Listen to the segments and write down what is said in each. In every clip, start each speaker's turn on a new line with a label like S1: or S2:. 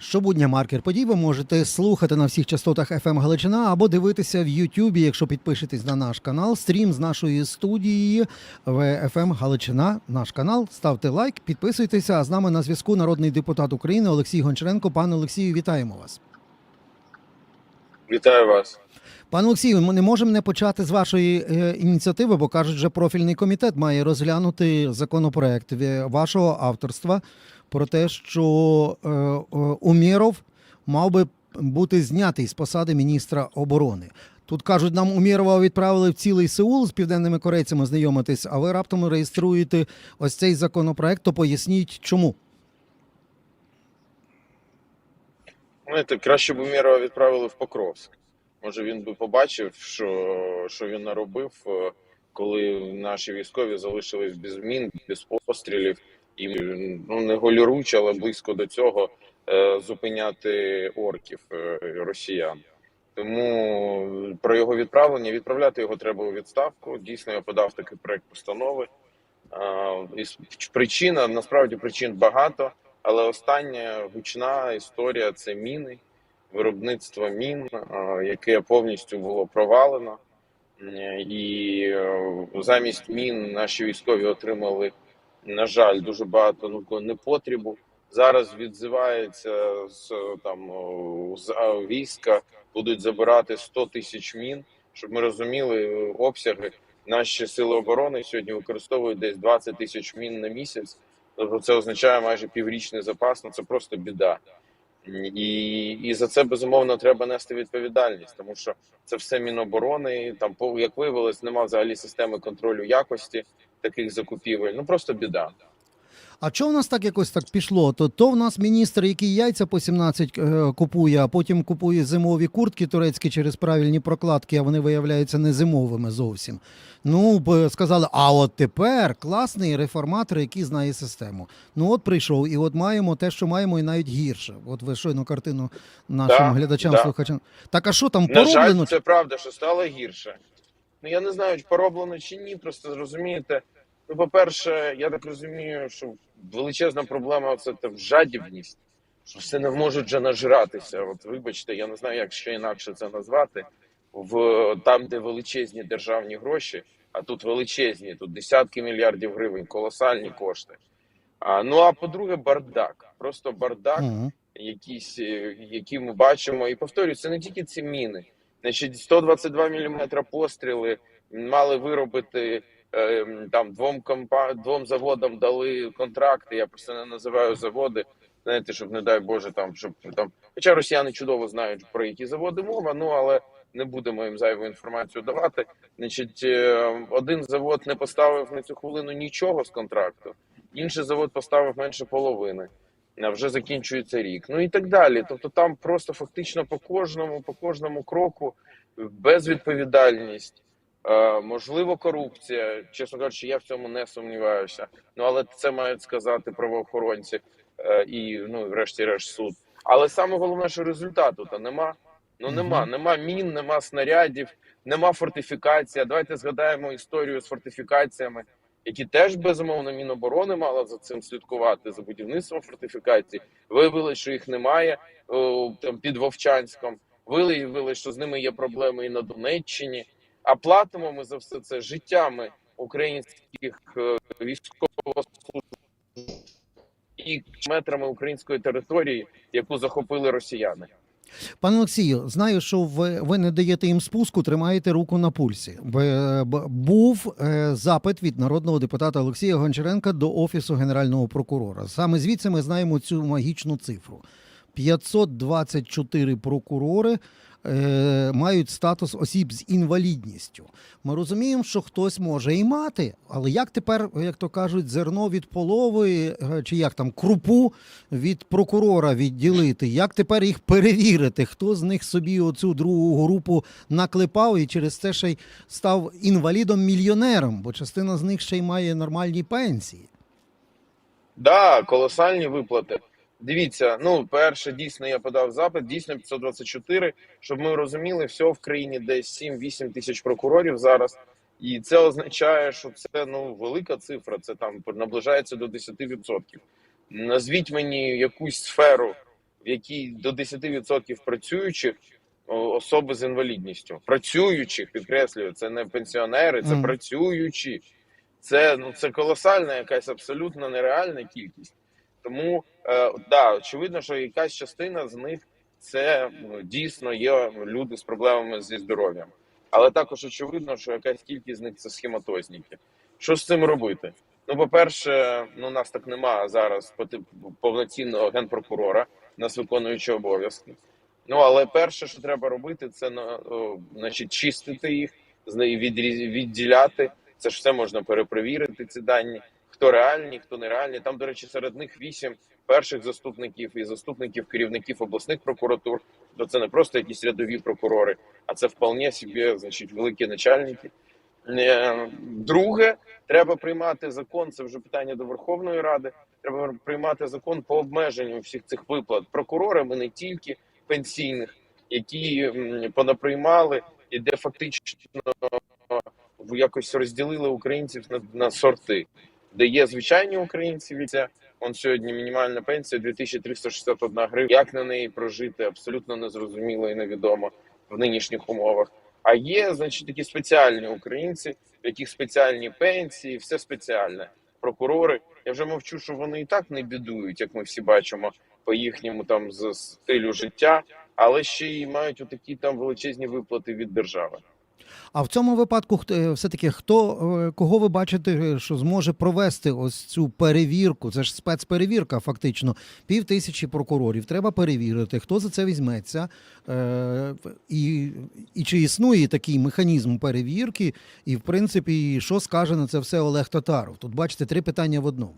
S1: Щобудня маркер подій ви можете слухати на всіх частотах FM Галичина або дивитися в Ютубі, якщо підпишетесь на наш канал. Стрім з нашої студії в FM Галичина. Наш канал. Ставте лайк, підписуйтеся. А з нами на зв'язку народний депутат України Олексій Гончаренко. Пане Олексію, вітаємо вас.
S2: Вітаю вас.
S1: Пане Олексію, ми не можемо не почати з вашої е, ініціативи, бо кажуть, що профільний комітет має розглянути законопроект вашого авторства про те, що е, е, Умєров мав би бути знятий з посади міністра оборони. Тут кажуть, нам Умєрова відправили в цілий Сеул з південними корейцями знайомитись, а ви раптом реєструєте ось цей законопроект. То поясніть, чому.
S2: Знаєте, краще б Умєрова відправили в Покровськ. Може він би побачив, що, що він наробив, е, коли наші військові залишились без мін, без пострілів, і ну не голіруч, але близько до цього е, зупиняти орків е, росіян. Тому про його відправлення відправляти його треба у відставку. Дійсно, я подав такий проект постанови. І Причина насправді причин багато, але остання гучна історія це міни, виробництво мін, яке повністю було провалено. Е, І е, замість мін наші військові отримали, на жаль, дуже багато ну, непотрібу. Зараз відзивається з там з війська, будуть забирати 100 тисяч мін, щоб ми розуміли е, обсяги. Наші сили оборони сьогодні використовують десь 20 тисяч мін на місяць. Тобто це означає майже піврічний запас. Ну це просто біда. І, і за це безумовно треба нести відповідальність, тому що це все міноборони. Там по- як виявилось, немає взагалі системи контролю якості таких закупівель. Ну просто біда.
S1: А що в нас так якось так пішло? То, то в нас міністр, який яйця по 17 е, купує, а потім купує зимові куртки турецькі через правильні прокладки, а вони виявляються не зимовими зовсім. Ну, б сказали, а от тепер класний реформатор, який знає систему. Ну от прийшов, і от маємо те, що маємо, і навіть гірше. От ви щойно картину нашим
S2: Да,
S1: глядачам,
S2: да.
S1: слухачам. Так а що там
S2: На жаль, це правда, що стало гірше. Ну я не знаю, чи пороблено чи ні. Просто розумієте. Ну, по-перше, я так розумію, що величезна проблема це та жадібність, що все не можуть вже нажратися. От вибачте, я не знаю, як ще інакше це назвати. В там, де величезні державні гроші, а тут величезні, тут десятки мільярдів гривень, колосальні кошти. А ну а по-друге, бардак, просто бардак
S1: Мгм.
S2: якісь, е, які ми бачимо. І повторюю, це не тільки ці міни. Значить, 122 мм постріли мали виробити там двом компа двом заводам дали контракти. Я просто не називаю заводи. Знаєте, щоб не дай Боже, там щоб там. Хоча росіяни чудово знають про які заводи мова, ну але не будемо їм зайву інформацію давати. Значить, е, один завод не поставив на цю хвилину нічого з контракту, інший завод поставив менше половини а вже закінчується рік. Ну і так далі. Тобто, там просто фактично по кожному, по кожному кроку безвідповідальність, можливо, корупція. Чесно кажучи, я в цьому не сумніваюся. Ну але це мають сказати правоохоронці е, і ну, врешті-решт, суд. Але саме головне, що результату то нема. Ну нема, нема мін, нема снарядів, нема фортифікація. Давайте згадаємо історію з фортифікаціями які теж безумовно Міноборони мала за цим слідкувати за будівництвом фортифікацій. Виявилось, що їх немає о, там під Вовчанськом. Виявилось, що з ними є проблеми і на Донеччині. А платимо ми за все це життями українських е, військовослужбовців і метрами української території, яку захопили росіяни.
S1: Пане Олексію, знаю, що ви, ви не даєте їм спуску, тримаєте руку на пульсі. Був е, запит від народного депутата Олексія Гончаренка до офісу генерального прокурора. Саме звідси ми знаємо цю магічну цифру. 524 прокурори е, мають статус осіб з інвалідністю. Ми розуміємо, що хтось може і мати, але як тепер, як то кажуть, зерно від полови, е, чи як там крупу від прокурора відділити? Як тепер їх перевірити? Хто з них собі оцю другу групу наклепав і через це ще й став інвалідом-мільйонером, бо частина з них ще й має нормальні пенсії.
S2: Да, колосальні виплати. Дивіться, ну перше, дійсно, я подав запит, дійсно 524, щоб ми розуміли, всього в країні десь 7-8 тисяч прокурорів зараз. І це означає, що це ну велика цифра, це там наближається до 10%. Назвіть мені якусь сферу, в якій до 10% працюючих особи з інвалідністю. Працюючих, підкреслюю, це не пенсіонери, це
S1: Мгм.
S2: працюючі. Це ну це колосальна якась абсолютно нереальна кількість. Тому е, да, очевидно, що якась частина з них це дійсно є люди з проблемами зі здоров'ям. Але також очевидно, що якась кількість з них це схематозніки. Що з цим робити? Ну, по-перше, ну нас так немає зараз повноцінного генпрокурора, нас виконуючи обов'язки. Ну але перше, що треба робити, це на значить чистити їх, з неї відділяти. Це ж все можна перепровірити. Ці дані, хто реальні, хто нереальні. Там, до речі, серед них вісім перших заступників і заступників керівників обласних прокуратур. То це не просто якісь рядові прокурори, а це вполне собі, значить, великі начальники. Е, Друге, треба приймати закон. Це вже питання до Верховної Ради. Треба приймати закон по обмеженню всіх цих виплат прокурорами, не тільки пенсійних, які понаприймали, і де фактично якось розділили українців на, на сорти, де є звичайні українці. від он сьогодні мінімальна пенсія 2361 гривня. Як на неї прожити, абсолютно незрозуміло і невідомо в нинішніх умовах. А є, значить, такі спеціальні українці, в яких спеціальні пенсії, все спеціальне. Прокурори. Я вже мовчу, що вони і так не бідують, як ми всі бачимо по їхньому там з стилю життя, але ще й мають отакі там величезні виплати від держави.
S1: А в цьому випадку е, все-таки хто е, кого ви бачите, е, що зможе провести ось цю перевірку? Це ж спецперевірка, фактично. Пів тисячі прокурорів. Треба перевірити, хто за це візьметься, і, і чи існує такий механізм перевірки, і в принципі, що скаже на це все Олег Татаров? Тут бачите три питання в одному.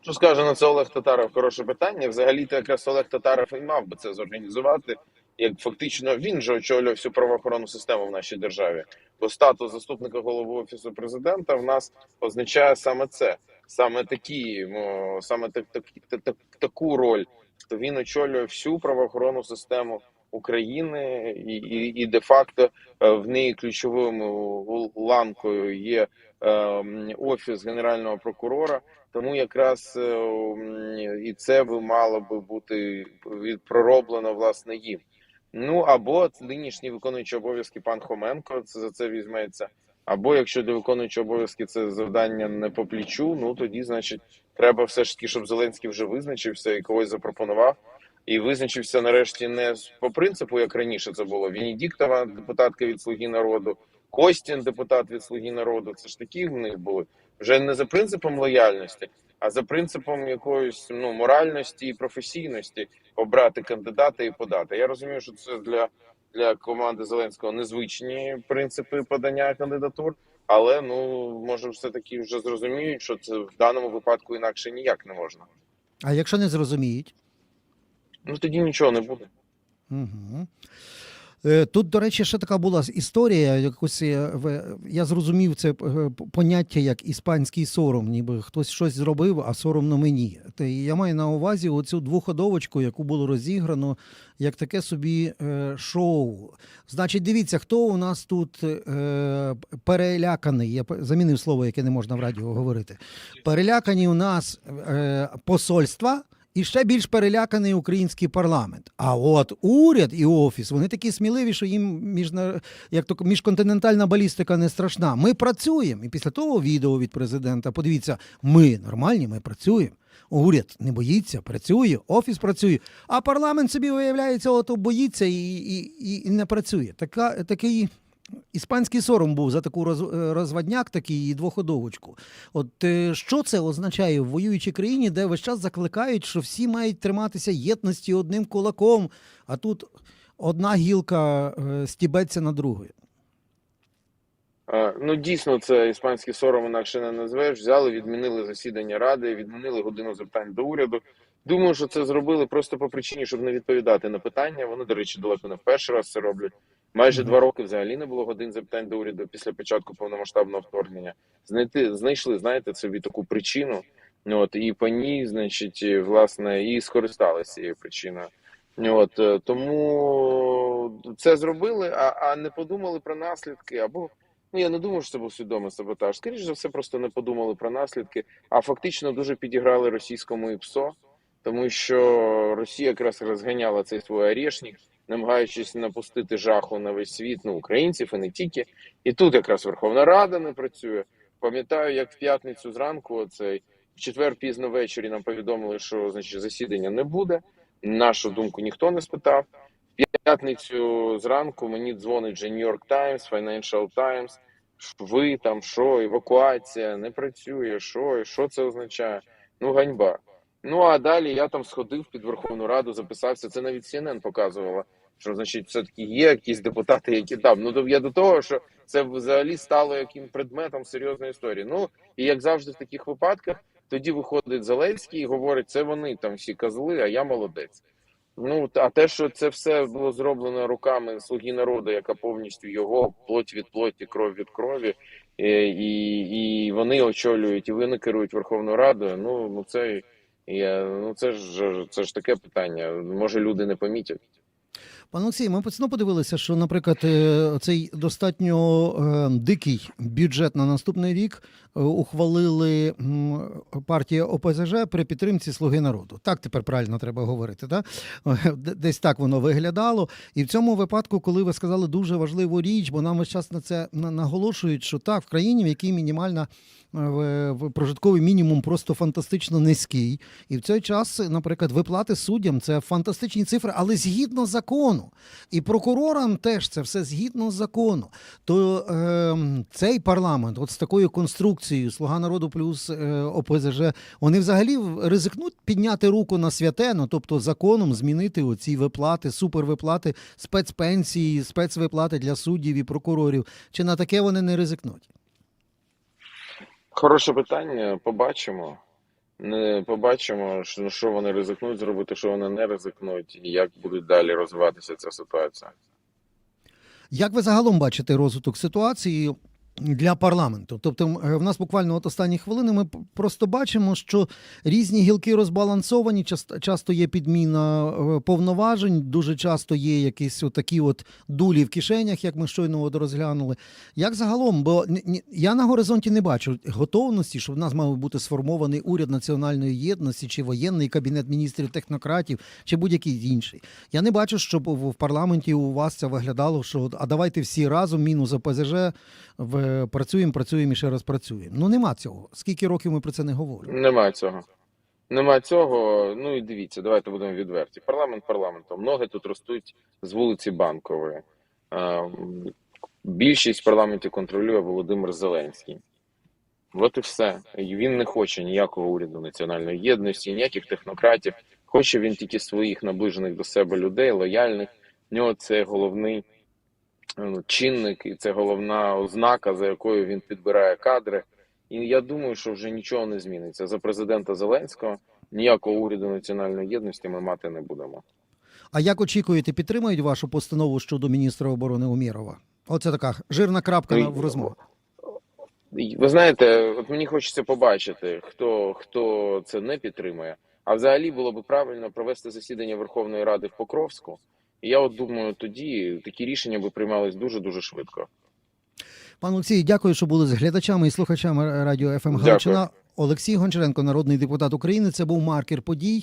S2: Що скаже на це Олег Татаров? Хороше питання. Взагалі, то якраз Олег Татаров і мав би це зорганізувати. Як фактично він же очолює всю правоохоронну систему в нашій державі. Бо статус заступника голови офісу президента в нас означає саме це, саме такі, саме так, так, так, так, таку роль. То він очолює всю правоохоронну систему України, і, і, і де-факто е, в неї ключовою ланкою є е, офіс генерального прокурора. Тому якраз е, і це би мало би бути від- пророблено власне їм. Ну або нинішній виконуючий обов'язки пан Хоменко це за це візьметься. Або якщо для виконуючого обов'язки це завдання не по плічу, ну тоді, значить, треба все ж таки, щоб Зеленський вже визначився і когось запропонував. І визначився нарешті не по принципу, як раніше це було. Венедіктова, депутатка від Слуги народу, Костін, депутат від Слуги народу. Це ж такі в них були вже не за принципом лояльності, а за принципом якоїсь ну моральності і професійності обрати кандидата і подати. Я розумію, що це для, для команди Зеленського незвичні принципи подання кандидатур, але ну може, все таки вже зрозуміють, що це в даному випадку інакше ніяк не можна.
S1: А якщо не зрозуміють?
S2: Ну тоді нічого не буде.
S1: Угу. Тут, до речі, ще така була історія. Якось е, в- я зрозумів це е, поняття як іспанський сором, ніби хтось щось зробив, а соромно мені. Я маю на увазі оцю двоходовочку, яку було розіграно, як таке собі е, шоу. Значить, дивіться, хто у нас тут е, переляканий. Я замінив слово, яке не можна в радіо говорити. Перелякані у нас е, посольства. І ще більш переляканий український парламент. А от уряд і офіс вони такі сміливі, що їм міжна... як то міжконтинентальна балістика не страшна. Ми працюємо. І після того відео від президента. Подивіться, ми нормальні, ми працюємо. Уряд не боїться, працює, офіс працює, а парламент собі виявляється, ото боїться і, і, і не працює. Така, такий іспанський сором був за таку е, розвадняк, такий і двоходовочку. От е, що це означає в воюючій країні, де весь час закликають, що всі мають триматися єдності одним кулаком, а тут одна гілка е, стібеться на другої.
S2: Е, Ну дійсно, це іспанський сором інакше не назвеш. Взяли, відмінили засідання ради, відмінили годину запитань до уряду. Думаю, що це зробили просто по причині, щоб не відповідати на питання. Вони, до речі, далеко не в перший раз це роблять. Майже два роки взагалі не було годин запитань до уряду після початку повномасштабного вторгнення. Знайти знайшли, знаєте, собі таку причину. Ну, От і по ній, значить, власне, і скористалися цією причиною. От е, тому це зробили, а, а не подумали про наслідки або. Ну, я не думаю, що це був свідомий саботаж. Скоріше за все, просто не подумали про наслідки, а фактично дуже підіграли російському ІПСО. тому що Росія якраз розганяла цей свій орешник, намагаючись напустити жаху на весь світ, ну українців і не тільки. І тут якраз Верховна Рада не працює. Пам'ятаю, як в п'ятницю зранку, оцей в четвер пізно ввечері нам повідомили, що значить засідання не буде. Нашу думку ніхто не спитав. В п'ятницю зранку мені дзвонить вже New York Times, Financial Times. Ви там що, евакуація не працює, що, і що це означає? Ну, ганьба. Ну а далі я там сходив під Верховну Раду, записався. Це навіть CNN показувала, що значить, все-таки є якісь депутати, які там. Ну то я до того, що це взагалі стало яким предметом серйозної історії. Ну і як завжди в таких випадках, тоді виходить Зеленський і говорить, це вони там всі козли, а я молодець. Ну а те, що це все було зроблено руками слуги народу, яка повністю його плоть від плоті, кров від крові, і, і, і вони очолюють, і вони керують Верховною Радою. Ну ну це я, ну це ж це ж таке питання. Може, люди не помітять.
S1: Пане Олексій, ми постійно подивилися, що, наприклад, е, цей достатньо е, дикий бюджет на наступний рік е, ухвалили партія ОПЗЖ при підтримці Слуги народу. Так тепер правильно треба говорити. Так? Десь так воно виглядало. І в цьому випадку, коли ви сказали дуже важливу річ, бо нам весь час на це на- наголошують, що так, в країні, в якій мінімальна прожитковий мінімум просто фантастично низький. І в цей час, наприклад, виплати суддям це фантастичні цифри, але згідно закону. І прокурорам теж це все згідно закону. То е, цей парламент, от з такою конструкцією Слуга народу плюс е, ОПЗЖ, вони взагалі ризикнуть підняти руку на святе, ну тобто законом змінити оці виплати, супервиплати, спецпенсії, спецвиплати для суддів і прокурорів. Чи на таке вони не ризикнуть?
S2: Хороше питання. Побачимо. Не побачимо, що, що вони ризикнуть зробити, що вони не ризикнуть, і як буде далі розвиватися ця ситуація.
S1: Як ви загалом бачите розвиток ситуації для парламенту? Тобто, е, в нас буквально от останні хвилини ми просто бачимо, що різні гілки розбалансовані, часто, є підміна е, повноважень, дуже часто є якісь такі от дулі в кишенях, як ми щойно от розглянули. Як загалом, бо я на горизонті не бачу готовності, щоб в нас мав бути сформований уряд національної єдності, чи воєнний кабінет міністрів технократів, чи будь-який інший. Я не бачу, щоб в парламенті у вас це виглядало, що а давайте всі разом, мінус ОПЗЖ, в, працюємо, працюємо і ще раз працюємо. Ну нема цього. Скільки років ми про це не говоримо?
S2: Нема цього. Нема цього. Ну і дивіться, давайте будемо відверті. Парламент парламентом. Ноги тут ростуть з вулиці Банкової. Е, Більшість в парламенті контролює Володимир Зеленський. От і все. Він не хоче ніякого уряду національної єдності, ніяких технократів. Хоче він тільки своїх наближених до себе людей, лояльних. В нього це головний е, чинник, і це головна ознака, за якою він підбирає кадри. І я думаю, що вже нічого не зміниться. За президента Зеленського ніякого уряду національної єдності ми мати не будемо.
S1: А як очікуєте, підтримають вашу постанову щодо міністра оборони Умєрова? Оце така жирна крапка на- в розмові.
S2: Ви знаєте, от мені хочеться побачити, хто хто це не підтримує. А взагалі було б правильно провести засідання Верховної Ради в Покровську. І я от думаю, тоді такі рішення би приймались дуже дуже швидко.
S1: Пан Олексій, дякую, що були з глядачами і слухачами радіо ФМ
S2: Дякую.
S1: Галичина. Олексій Гончаренко, народний депутат України. Це був маркер подій.